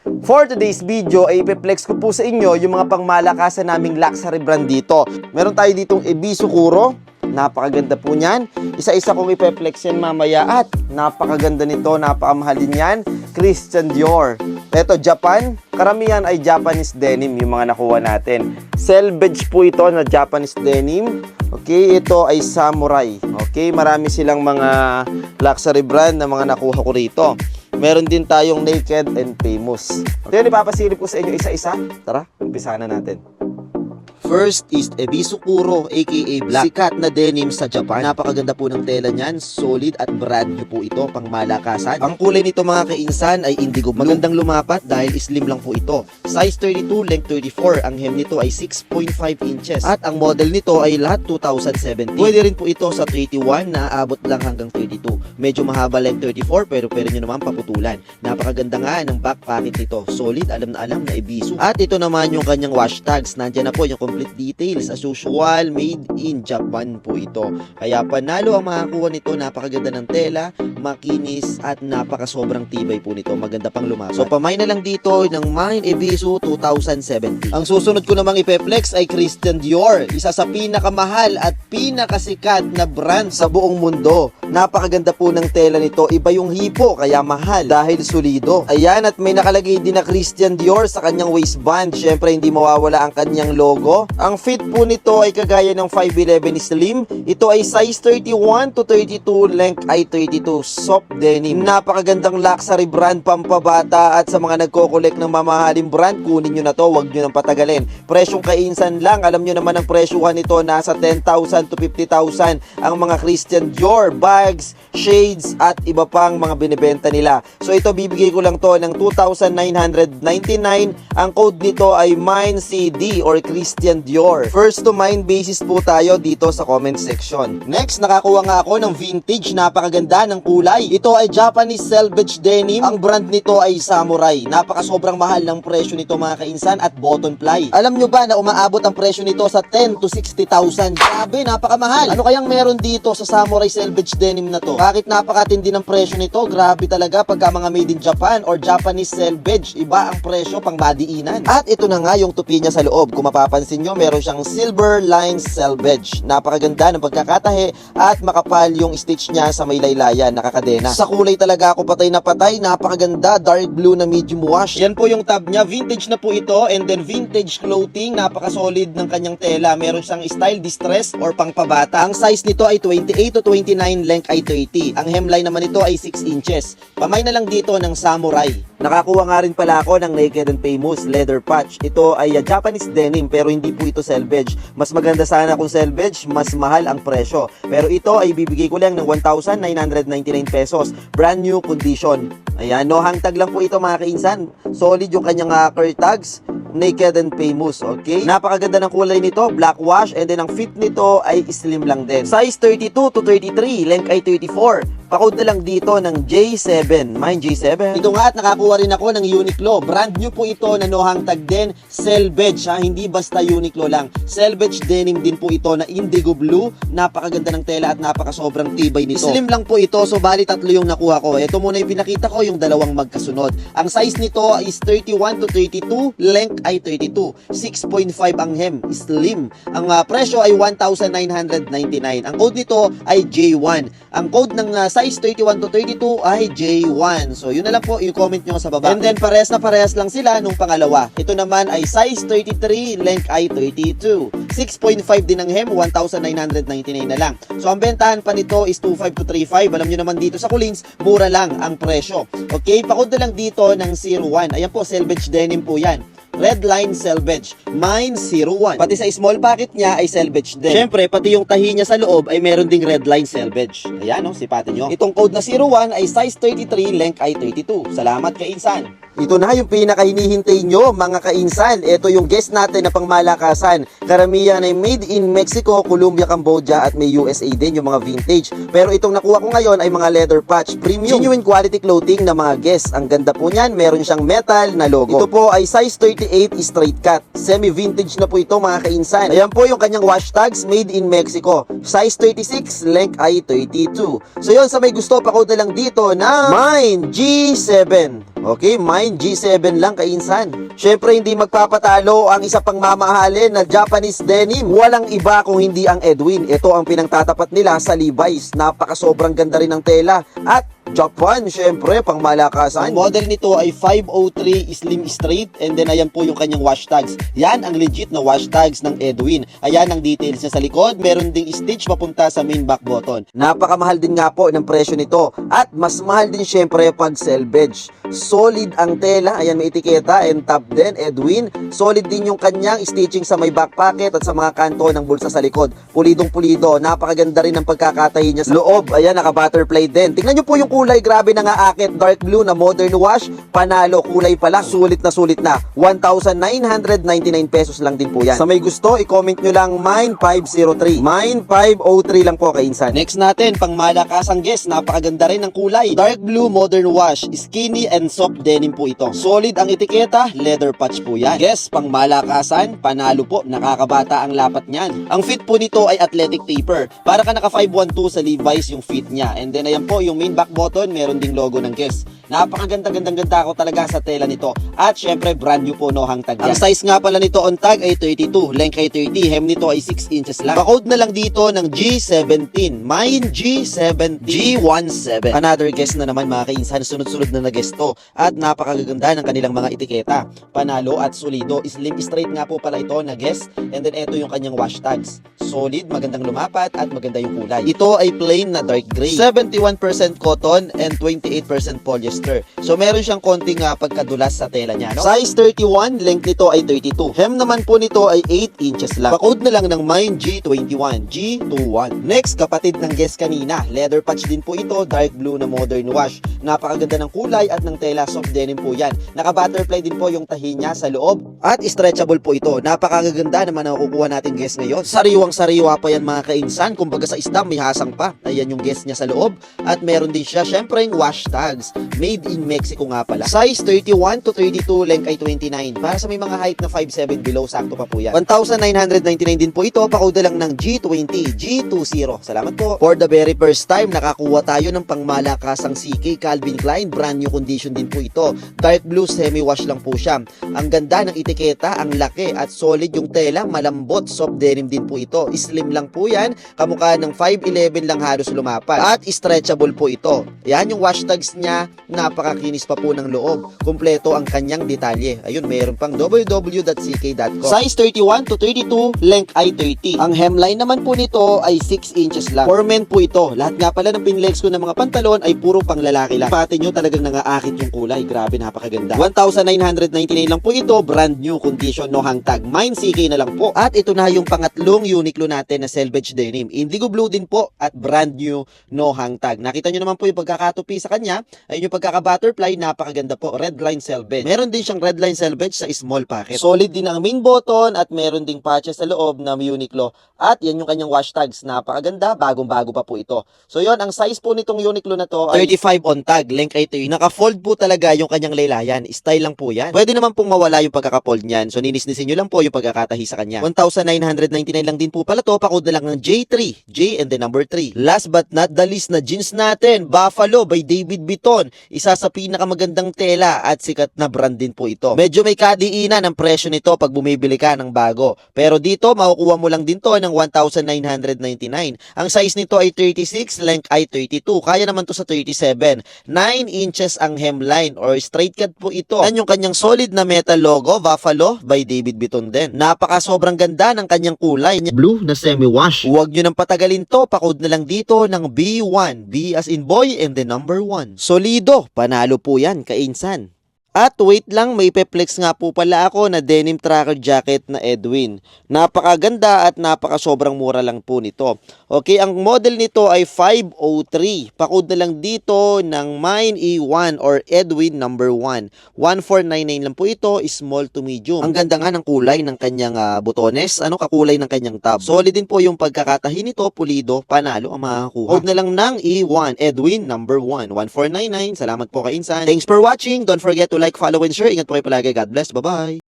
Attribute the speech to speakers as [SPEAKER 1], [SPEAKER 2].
[SPEAKER 1] For today's video ay ipeplex ko po sa inyo yung mga pangmalakasan naming luxury brand dito. Meron tayo ditong Ebisu Kuro. Napakaganda po niyan. Isa-isa kong ipeplex yan mamaya at napakaganda nito, napakamahal din yan. Christian Dior. Ito, Japan. Karamihan ay Japanese denim yung mga nakuha natin. Selvage po ito na Japanese denim. Okay, ito ay Samurai. Okay, marami silang mga luxury brand na mga nakuha ko rito. Meron din tayong Naked and Famous. Ito yun, ipapasilip ko sa inyo isa-isa. Tara, umpisa na natin. First is Ebisu Kuro aka Black. Sikat na denim sa Japan. Napakaganda po ng tela niyan. Solid at brand new po ito pang malakasan. Ang kulay nito mga kainsan ay indigo. Magandang lumapat dahil slim lang po ito. Size 32, length 34. Ang hem nito ay 6.5 inches. At ang model nito ay lahat 2017. Pwede rin po ito sa 31 na aabot lang hanggang 32. Medyo mahaba length 34 pero pwede nyo naman paputulan. Napakaganda nga ng back nito. Solid, alam na alam na Ebisu. At ito naman yung kanyang wash tags. Nandiyan na po yung complete details. As usual, made in Japan po ito. Kaya panalo ang makakuha nito. Napakaganda ng tela, makinis, at napaka sobrang tibay po nito. Maganda pang lumapat. So, pamay na lang dito ng Mine Ebisu 2017. Ang susunod ko namang ipeplex ay Christian Dior. Isa sa pinakamahal at pinakasikat na brand sa buong mundo. Napakaganda po ng tela nito. Iba yung hipo, kaya mahal dahil solido. Ayan, at may nakalagay din na Christian Dior sa kanyang waistband. Syempre, hindi mawawala ang kanyang logo. Ang fit po nito ay kagaya ng 511 Slim. Ito ay size 31 to 32, length ay 32. Soft denim. Napakagandang luxury brand pampabata at sa mga nagko-collect ng mamahaling brand, kunin nyo na to, wag nyo nang patagalin. Presyong kainsan lang, alam nyo naman ang presyuhan nito, nasa 10,000 to 50,000 ang mga Christian Dior bags, shades at iba pang mga binibenta nila. So ito bibigay ko lang to ng 2,999. Ang code nito ay MINECD or Christian Dior. First to mind basis po tayo dito sa comment section. Next, nakakuha nga ako ng vintage, napakaganda ng kulay. Ito ay Japanese selvage denim. Ang brand nito ay Samurai. Napaka sobrang mahal ng presyo nito mga kainsan at button ply. Alam nyo ba na umaabot ang presyo nito sa 10 to 60,000? Grabe, napakamahal. Ano kayang meron dito sa Samurai selvage denim na to? Bakit napakatindi ng presyo nito? Grabe talaga pagka mga made in Japan or Japanese selvage. Iba ang presyo pang madiinan. At ito na nga yung tupi niya sa loob. Kung mapapansin nyo, meron siyang silver line selvage. Napakaganda ng pagkakatahe at makapal yung stitch niya sa may laylayan, nakakadena. Sa kulay talaga ako patay na patay. Napakaganda, dark blue na medium wash. Yan po yung tab niya. Vintage na po ito and then vintage clothing. Napaka-solid ng kanyang tela. Meron siyang style distress or pangpabata. Ang size nito ay 28 to 29, length ay 30. Ang hemline naman nito ay 6 inches. Pamay na lang dito ng samurai. Nakakuha nga rin pala ako ng Naked and Famous leather patch. Ito ay uh, Japanese denim pero hindi po ito selvage. Mas maganda sana kung selvage, mas mahal ang presyo. Pero ito ay bibigay ko lang ng 1,999 pesos. Brand new condition. Ayan, no hangtag lang po ito mga kainsan. Solid yung kanyang uh, cur tags. Naked and Famous, okay? Napakaganda ng kulay nito, black wash, and then ang fit nito ay slim lang din. Size 32 to 33, length ay 34. Pakod na lang dito ng J7. Mine J7. Ito nga at nakakuha rin ako ng Uniqlo. Brand new po ito na nohang tag din. Selvage ha, hindi basta Uniqlo lang. Selvage denim din po ito na indigo blue. Napakaganda ng tela at napaka sobrang tibay nito. Slim lang po ito, so bali tatlo yung nakuha ko. Ito muna yung pinakita ko, yung dalawang magkasunod. Ang size nito is 31 to 32, length ay 32. 6.5 ang hem, slim. Ang ah, presyo ay 1,999. Ang code nito ay J1. Ang code ng ah, size 31 to 32 ay J1. So yun na lang po, i-comment nyo sa baba. And then parehas na parehas lang sila nung pangalawa. Ito naman ay size 33, length ay 32. 6.5 din ang hem, 1,999 na lang. So ang bentahan pa nito is 25 to 35. Alam nyo naman dito sa Kulins, mura lang ang presyo. Okay, pakod na lang dito ng 01. Ayan po, selvage denim po yan. Red Line Selvage. Mine 01. Pati sa small packet niya ay selvage din. Siyempre, pati yung tahi niya sa loob ay meron ding Red Line Selvage. Ayan, no, sipatin nyo. Itong code na 01 ay size 33, length ay 32. Salamat kay Insan. Ito na yung pinakahinihintay nyo, mga kainsan. Ito yung guest natin na pangmalakasan. Karamihan ay made in Mexico, Colombia, Cambodia at may USA din yung mga vintage. Pero itong nakuha ko ngayon ay mga leather patch, premium, genuine quality clothing na mga guest. Ang ganda po niyan, meron siyang metal na logo. Ito po ay size 38 straight cut. Semi-vintage na po ito mga kainsan. Ayan po yung kanyang wash tags made in Mexico. Size 36, length ay 32. So yun, sa may gusto, pakode lang dito na Mine G7. Okay, Mine 9 G7 lang kainsan. Syempre hindi magpapatalo ang isa pang mamahalin na Japanese denim. Walang iba kung hindi ang Edwin. Ito ang pinangtatapat nila sa Levi's. Napaka sobrang ganda rin ng tela. At Japan, syempre, pang malakasan. Ang model nito ay 503 Slim Straight and then ayan po yung kanyang wash tags. Yan ang legit na wash tags ng Edwin. Ayan ang details niya sa likod. Meron ding stitch papunta sa main back button. Napakamahal din nga po ng presyo nito. At mas mahal din syempre pag selvage. Solid ang tela. Ayan may etiketa and top din, Edwin. Solid din yung kanyang stitching sa may back pocket at sa mga kanto ng bulsa sa likod. Pulidong pulido. Napakaganda rin ang pagkakatahi niya sa loob. Ayan, naka-butterfly din. Tingnan nyo po yung kulay. Grabe na nga akit. Dark blue na modern wash. Panalo. Kulay pa lang. Sulit na sulit na. 1,999 pesos lang din po yan. Sa may gusto, i-comment nyo lang Mine 503. Mine 503 lang po kainsan. Next natin, pang malakasang guest. Napakaganda rin ng kulay. Dark blue modern wash. Skinny and soft denim po ito. Solid ang etiketa. Leather patch po yan. Guess, pang malakasan, panalo po. Nakakabata ang lapat niyan. Ang fit po nito ay athletic taper. Para ka naka 512 sa Levi's yung fit niya. And then ayan po, yung main back button, meron ding logo ng Guess. Napakaganda gandang ganda ko talaga sa tela nito. At syempre, brand new po no hang tag yan. Ang size nga pala nito on tag ay 32, length ay 30, hem nito ay 6 inches lang. Bakode na lang dito ng G17. Mine G7, G17. Another guest na naman mga kainsan, sunod-sunod na na-guest to. At napakaganda ng kanilang mga etiketa. Panalo at solido. Slim straight nga po pala ito na guest. And then ito yung kanyang wash tags. Solid, magandang lumapat at maganda yung kulay. Ito ay plain na dark gray. 71% cotton and 28% polyester. So meron siyang konting uh, pagkadulas sa tela niya. No? Size 31, length nito ay 32. Hem naman po nito ay 8 inches lang. Bakode na lang ng Mine G21, G21. Next, kapatid ng guest kanina. Leather patch din po ito, dark blue na modern wash. Napakaganda ng kulay at ng tela, soft denim po yan. Naka-butterfly din po yung tahi niya sa loob at stretchable po ito. Napakaganda naman ang kukuha natin guest ngayon. Sariwang sariwa pa yan mga kainsan. Kumbaga sa isda may hasang pa. Ayan yung guest niya sa loob. At meron din siya, syempre yung wash tags. Made in Mexico nga pala. Size 31 to 32, length ay 29. Para sa may mga height na 5'7 below, sakto pa po yan. 1,999 din po ito. Pakauda lang ng G20, G20. Salamat po. For the very first time, nakakuha tayo ng pangmalakasang CK Calvin Klein. Brand new condition din po ito. Dark blue, semi-wash lang po siya. Ang ganda ng etiketa, ang laki at solid yung tela, malambot, soft denim din po ito. Slim lang po yan, kamukha ng 5'11 lang halos lumapat. At stretchable po ito. Yan yung wash tags niya, napakakinis pa po ng loob. Kumpleto ang kanyang detalye. Ayun, meron pang www.ck.com. Size 31 to 32, length ay 30. Ang hemline naman po nito ay 6 inches lang. For men po ito. Lahat nga pala ng pinlegs ko ng mga pantalon ay puro pang lalaki lang. Pati nyo talagang nangaakit yung kulay. Grabe, napakaganda. 1,999 lang po ito. Brand new condition, no hang tag. Mine CK na lang po. At ito na yung pangatlong Uniqlo natin na selvage denim. Indigo blue din po at brand new no hang tag. Nakita nyo naman po yung pagkakatupi sa kanya. Ayun yung pagkaka-butterfly, napakaganda po. Red line selvage. Meron din siyang red line selvage sa small packet. Solid din ang main button at meron ding patches sa loob na Uniqlo. At yan yung kanyang wash tags. Napakaganda, bagong-bago pa po ito. So yon ang size po nitong Uniqlo na to ay 35 on tag, length ay 3. Naka-fold po talaga yung kanyang laylayan. Style lang po yan. Pwede naman pong mawala yung pagkaka-fold niyan. So ninisnisin nyo lang po yung pagkakatahi sa kanya. 1,999 lang din po pala to. Pakod na lang ng J3. J and the number 3. Last but not the least na jeans natin. Buffalo by David Vuitton. Isa sa pinakamagandang tela at sikat na brand din po ito. Medyo may kadiinan ang presyo nito pag bumibili ka ng bago. Pero dito, makukuha mo lang din to ng 1,999. Ang size nito ay 36, length ay 32. Kaya naman to sa 37. 9 inches ang hemline or straight cut po ito. Yan yung kanyang solid na metal logo, Buffalo by David Vuitton din. Napaka sobrang ganda ng kanyang kulay. Blue na semi-wash. Huwag nyo nang patagalin to. Pakod na lang dito ng B1. B as in boy and the number 1. Solido. Panalo po yan, kainsan. At wait lang, may peplex nga po pala ako na denim tracker jacket na Edwin. Napakaganda at napaka sobrang mura lang po nito. Okay, ang model nito ay 503. Pakod na lang dito ng Mine E1 or Edwin number 1. 1499 lang po ito, small to medium. Ang ganda nga ng kulay ng kanyang ah, butones, ano kakulay ng kanyang tab. Solid din po yung pagkakatahi nito, pulido, panalo ang makakakuha. Huwag na lang ng E1, Edwin number 1. 1499. Salamat po kay Insan. Thanks for watching. Don't forget to like, follow, and share. Ingat po kayo palagi. God bless. Bye-bye.